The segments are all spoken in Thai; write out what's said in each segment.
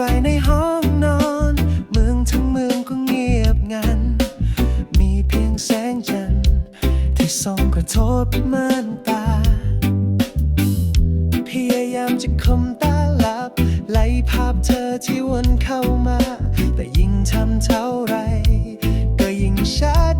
ไฟในห้องนอน เมืองทั้งเมืองก็เงียบงัน มีเพียงแสงจันทร์ที่ส่องกระทบม่านตา พยายามจะคมตาหลับ ไล่ภาพเธอที่วนเข้ามา แต่ยิ่งทำเท่าไร ก็ยิ่งชัด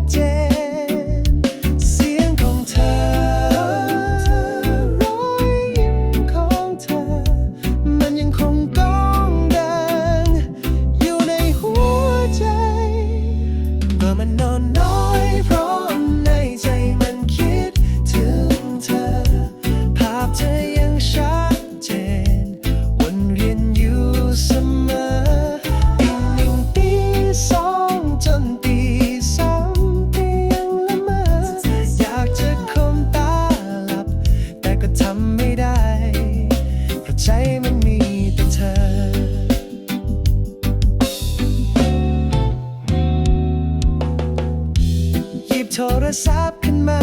โทรศัพท์ขึ้นมา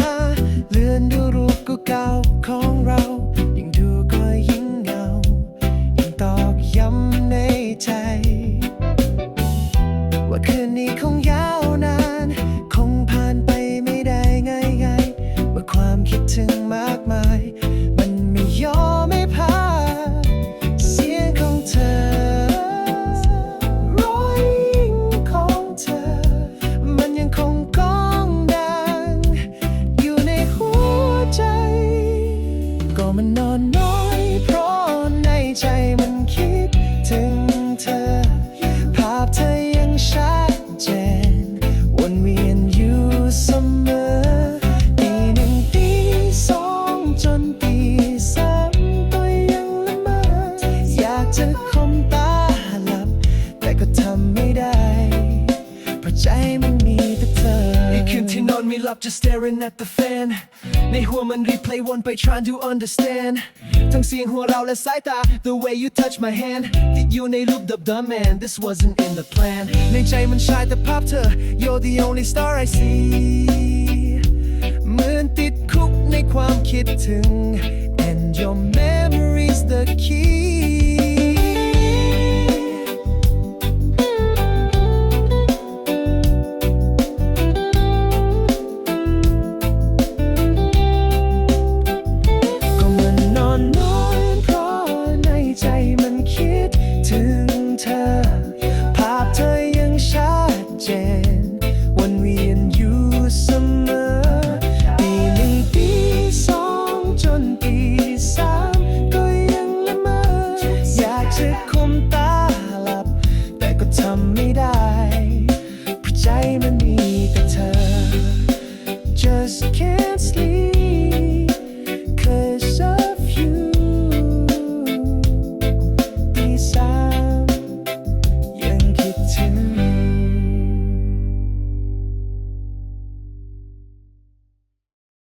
เลื่อนดูรูปเก่าๆของเรา ยิ่งดูก็ยิ่งเหงา ยิ่งตอกย้ำในใจ ว่าคืนนี้คงยาวนาน คงผ่านไปไม่ได้ง่ายๆเมื่อความคิดถึงมากมาย มันนอน ที่นอนไม่หลับ just staring at the fan ในหัวมันรีเพลย์วนไป trying to understand ทั้งเสียงหัวเราะและสายตา the way you touch my hand ติดอยู่ในรูปดับดั man this wasn't in the plan ในใจมันชายแต่ภาพเธอ you're the only star I see เหมือนติดคุกในความคิดถึง and your memory's the key